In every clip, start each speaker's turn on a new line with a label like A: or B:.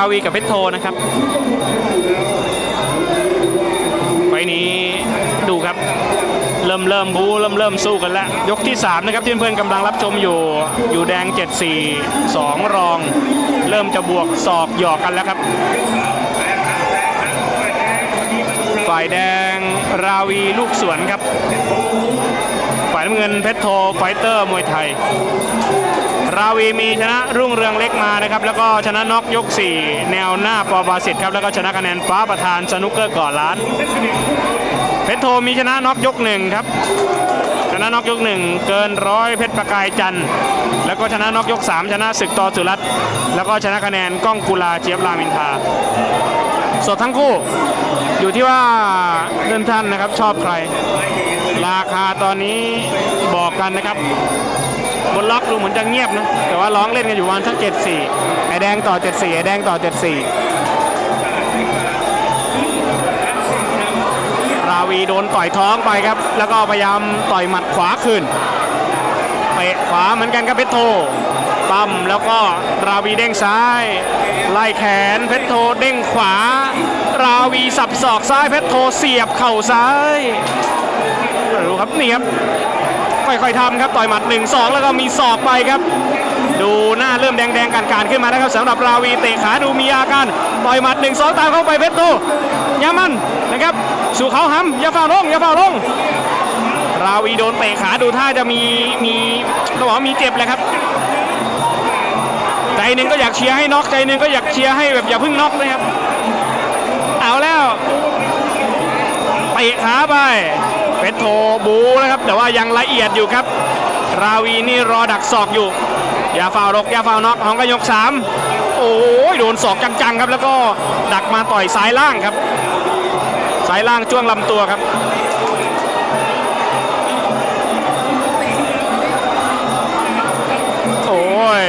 A: ราวีกับเพชรโทนะครับไฟนี้ดูครับ เริ่มเริ่มบูเริ่มเริ่มสู้กันแล้ว ยกที่ 3 นะครับที่เพื่อนกำลังรับชมอยู่ อยู่แดง 7 4 2 รอง เริ่มจะบวกศอกหยอกกันแล้วครับ ฝ่ายแดงราวีลูกสวนครับำเงินเพชรโทไฟเตอร์มวยไทย ราวีมีชนะรุ่งเรืองเล็กมานะครับ แล้วก็ชนะน็อกยก 4 แนวหน้าปอบาสิทธิ์ครับ แล้วก็ชนะคะแนนฟ้าประธานสนุกเกอร์ก่อล้าน เพชรโทมีชนะน็อกยกหนึ่งครับ ชนะน็อกยกหนึ่งเกินร้อยเพชรประกายจันทร์แล้วก็ชนะน็อกยก 3 ชนะศึกต่อสุรัตน์แล้วก็ชนะคะแนนก้องกุลาเจี๊ยบรามินทาสดทั้งคู่ อยู่ที่ว่าเพื่อนท่านนะครับชอบใคร ราคาตอนนี้บอกกันนะครับ บนล็อกดูเหมือนจะเงียบนะ แต่ว่าร้องเล่นกันอยู่วันสักเจ็ดสี่ไอแดงต่อเจ็ดสี่ไอแดงต่อเจ็ดสี่ราวีโดนต่อยท้องไปครับ แล้วก็พยายามต่อยหมัดขวาคืนเตะขวาเหมือนกันครับเพชรโทปั้มแล้วก็ราวีเด้งซ้าย ไล่แขนเพชรโทเด้งขวา ราวีสับศอกซ้ายเพชรโทเสียบเข่าซ้าย ดูครับนี่ครับค่อยๆทำครับต่อยหมัด1 2 แล้วก็มีศอกไปครับ ดูหน้าเริ่มแดงๆกันๆขึ้นมานะครับสำหรับราวีเตะขาดูมีอาการต่อยหมัด1 2 ตามเข้าไปเพชรโตยามันนะครับสู่เขาห้ำอย่าฝ่าลงอย่าฝ่าลงราวีโดนเตะขาดูท่าจะมีมีต้องบอกว่ามีเจ็บแหละครับ ใจหนึ่งก็อยากเชียร์ให้น็อกใจหนึ่งก็อยากเชียร์ให้แบบอย่าเพึ่งน็อกนะครับ เอาแล้วเตะขาไป เพชรโทบูนะครับ แต่ว่ายังละเอียดอยู่ครับ ราวีนี่รอดักศอกอยู่ อย่าฟาวรกอย่าฟาวน็อกของกระยกสามโอ้ยโดนศอกจังๆครับ แล้วก็ดักมาต่อยซ้ายล่างครับซ้ายล่างจ้วงลำตัวครับโอ้ย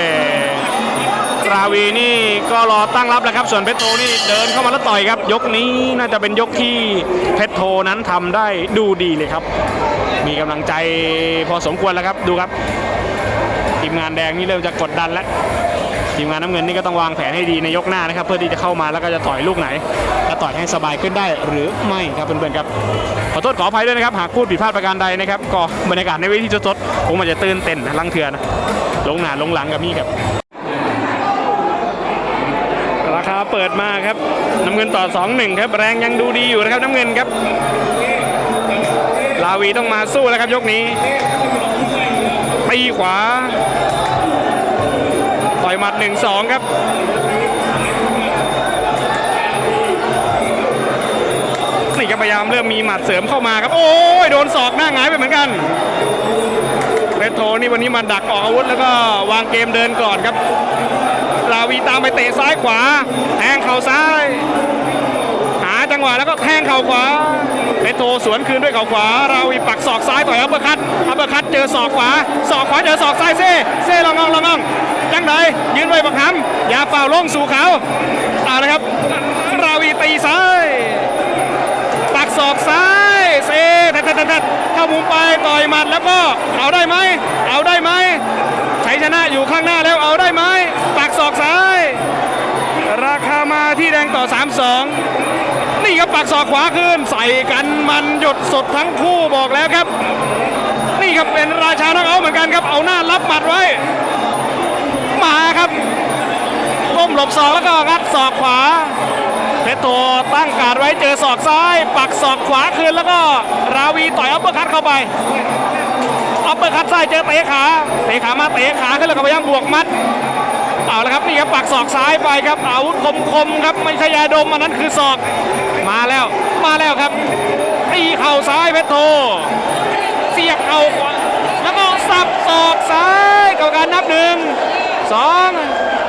A: าวีนี่ก็รอตั้งรับแล้วครับ ส่วนเพชรโทนี่เดินเข้ามาแล้วต่อยครับ ยกนี้น่าจะเป็นยกที่เพชรโทนั้นทำได้ดูดีเลยครับ มีกำลังใจพอสมควรแล้วครับดูครับ ทีมงานแดงนี่เริ่มจะกดดันแล้วทีมงานน้ำเงินนี่ก็ต้องวางแผนให้ดีในยกหน้านะครับ เพื่อที่จะเข้ามาแล้วก็จะต่อยลูกไหนจะต่อยให้สบายขึ้นได้หรือไม่ครับเพื่อนๆครับขอโทษขออภัยด้วยนะครับหากพูดผิดพลาดประการใดนะครับก็บรรยากาศในเวทีสดๆคงมันจะตื่นเต้นลังเถื่อนะลงหนาลงหลังกับมี่ครับ ราคา เปิดมาครับน้ำเงินต่อ 2-1 ครับ แรงยังดูดีอยู่นะครับน้ำเงินครับ ลาวีต้องมาสู้แล้วครับยกนี้ตีขวาต่อยหมัด 1-2 ครับนี่ก็พยายามเริ่มมีหมัดเสริมเข้ามาครับ โอ้ยโดนศอกหน้าหงายไปเหมือนกันเรโทนี่วันนี้มาดักออกอาวุธแล้วก็วางเกมเดินก่อนครับ ราวีตามไปเตะซ้ายขวาแทงเข่าซ้าย หาจังหวะแล้วก็แทงเข่าขวาเพชรโทสวนคืนด้วยเข่าขวา ราวีปักศอกซ้ายต่อยอัปเปอร์คัตอัปเปอร์คัตเจอศอกขวาศอกขวาเจอศอกซ้ายเซ่เซ่ลองงองลองงองจังไดยืนไว้บักหำอย่าเป่าลงสู่เขาเอาละครับ ราวีตีซ้ายปักศอกซ้ายเซแทดแทดทดแทดเข้ามุมไปต่อยหมัดแล้วก็เอาได้ไหมเอาได้ไหมชัยชนะอยู่ข้างหน้า ต่อ 3-2 นี่ครับปักศอกขวาขึ้น ใส่กันมันหยดสดทั้งคู่บอกแล้วครับ นี่ครับเป็นราชานักเอาเหมือนกันครับเอาหน้ารับหมัดไว้ มาครับก้มหลบศอกแล้วก็งัดศอกขวาเพชรโทตั้งการไว้เจอศอกซ้าย ปักศอกขวาคืนแล้วก็ราวีต่อยอัปเปอร์คัตเข้าไปอัปเปอร์คัตซ้ายเจอเตะขาเตะขามาเตะขาขึ้นแล้วก็พยายามบวกมัด เอาละครับนี่ครับปักศอกซ้ายไปครับอาวุธคมๆครับไม่ใช่ยาดมอันนั้นคือศอก มาแล้วมาแล้วครับตีเข่าซ้ายเพชรโท เสียบเข่าขวาแล้วก็สับศอกซ้ายกับการนับหนึ่งสอง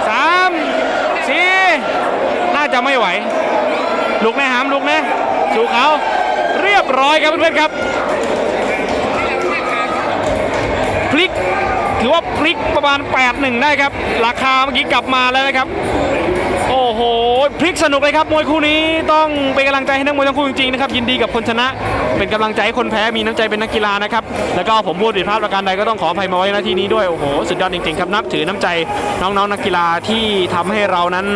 A: สามสี่น่าจะไม่ไหว ลุกนะหามลุกนะสู่เขาเรียบร้อยครับเพื่อนๆครับ พลิกประมาณ 8-1 ได้ครับ ราคาเมื่อกี้กลับมาแล้วนะครับ โอ้โหพลิกสนุกเลยครับมวยคู่นี้ต้องเป็นกำลังใจให้นักมวยทั้งคู่จริงๆนะครับยินดีกับคนชนะ เป็นกำลังใจให้คนแพ้มีน้ำใจเป็นนักกีฬานะครับแล้วก็ผมพูดผิดพลาดประการใดก็ต้องขออภัยมาไว้ณที่นี้ด้วยโอ้โหสุดยอดจริงๆครับนับถือน้ำใจน้องๆนักกีฬาที่ทำให้เรานั้น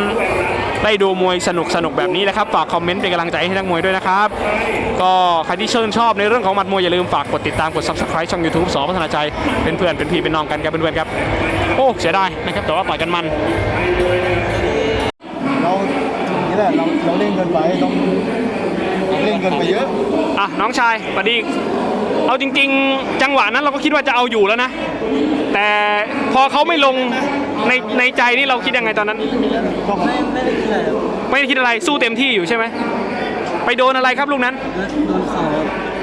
A: ได้ดูมวยสนุกสนุกๆแบบนี้นะครับ ฝากคอมเมนต์เป็นกำลังใจให้นักมวยด้วยนะครับ ก็ใครที่ชื่นชอบในเรื่องของหมัดมวยอย่าลืมฝากกดติดตามกด subscribe ช่อง YouTube สอพัฒนาใจเป็นเพื่อนเป็นพี่เป็นน้องกันครับเพื่อนๆครับโอ้เสียดายนะครับแต่ว่าต่อยกันมัน
B: เราอย่างนี่แหละเราเราเล่นเกินไปต้องเล่นเกินไปเยอะ
A: อะน้องชายสวัสดีเอาจริง ๆ จังหวะนั้นเราก็คิดว่าจะเอาอยู่แล้วนะ แต่พอเขาไม่ลงในในใจนี่เราคิดยังไงตอนนั้น
B: ก็ไม่ไม่ได้คิดอะไร
A: ไม่ได้คิดอะไรสู้เต็มที่อยู่ใช่ไหม ไปโดนอะไรครับลูกนั้น
B: โดนเขา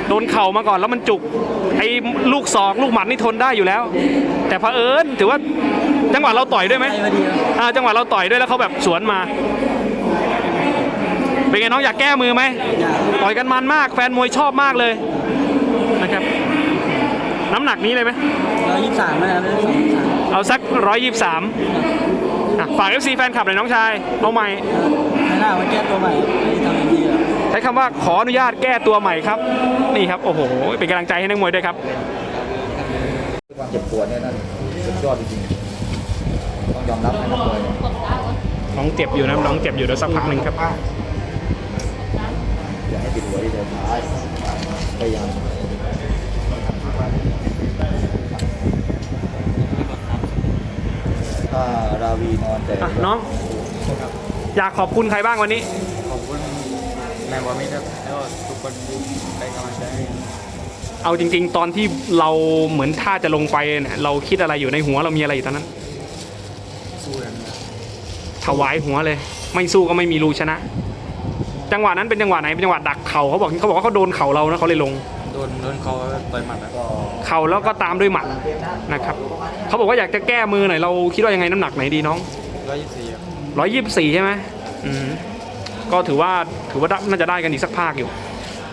A: โดนเข่ามาก่อนแล้วมันจุกไอ้ลูกศอกลูกหมัดนี่ทนได้อยู่แล้ว แต่เผอิญถือว่าจังหวะเราต่อยด้วยไหม
B: ใจมาดีครับ
A: อ่าจังหวะเราต่อยด้วยแล้วเขาแบบสวนมา เป็นไงน้องอยากแก้มือไหม
B: อยาก
A: ต่อยกันมันมากแฟนมวยชอบมากเลยนะครับ น้ำหนักนี้เลยไหม
B: เรายี่สิบสามนะครับไม่ได้สองสาม
A: เอาสักร้อยยี่สามฝาก FC แฟนคลับหน่อยน้องชาย เอาใหม่
B: ใช้หน้ามาแก้ตัวใหม่ไม่ได้ทำอย่างดีครับ
A: ใช้คำว่าขออนุญาตแก้ตัวใหม่ครับ นี่ครับ โอ้โห เป็นกำลังใจให้นักมวยด้วยครับ
C: ความเจ็บปวดเนี่ยนั่นสุดยอดจริงๆต้องยอมรับให้นักมวยเนี่ย
A: น้องเจ็บอยู่นะน้องเจ็บอยู่เดี๋ยวสักพักหนึ่งครับ
C: อย่าให้ติดหัวที่เดินท้ายพยายามถ้าราวีนอนแต่
A: อะน้องอยากขอบคุณใครบ้างวันนี้
C: ขอบคุณนายบอมิตรครับแล้วก็ทุกคนที่ให้กำลังใจให้
A: เอาจริง ๆ ตอนที่เราเหมือนท่าจะลงไปเนี่ยเราคิดอะไรอยู่ในหัวเรามีอะไรอยู่ตอนนั้น
C: สู้กัน
A: ถวายหัวเลย ไม่สู้ก็ไม่มีรูชนะ จังหวะนั้นเป็นจังหวะไหนเป็นจังหวะดักเข่าเขาบอกเขาบอกว่าเขาโดนเข่าเรานะเขาเลยลง
C: โดนโดนเขาต่อยหมัดแล้วก็
A: เข่าแล้วก็ตามด้วยหมัดนะครับเขาบอกว่าอยากจะแก้มือหน่อยเราคิดว่ายังไงน้ำหนักไหนดีน้อง
C: ร้อยยี่สิบสี่
A: ร้อยยี่สิบสี่ใช่ไหมอืม ก็ถือว่าถือว่าน่าจะได้กันอีกสักภาคอยู่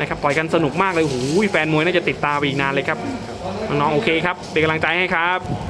A: นะครับต่อยกันสนุกมากเลยหูยแฟนมวยน่าจะติดตาไปอีกนานเลยครับน้องๆโอเคครับเป็นกำลังใจให้ครับ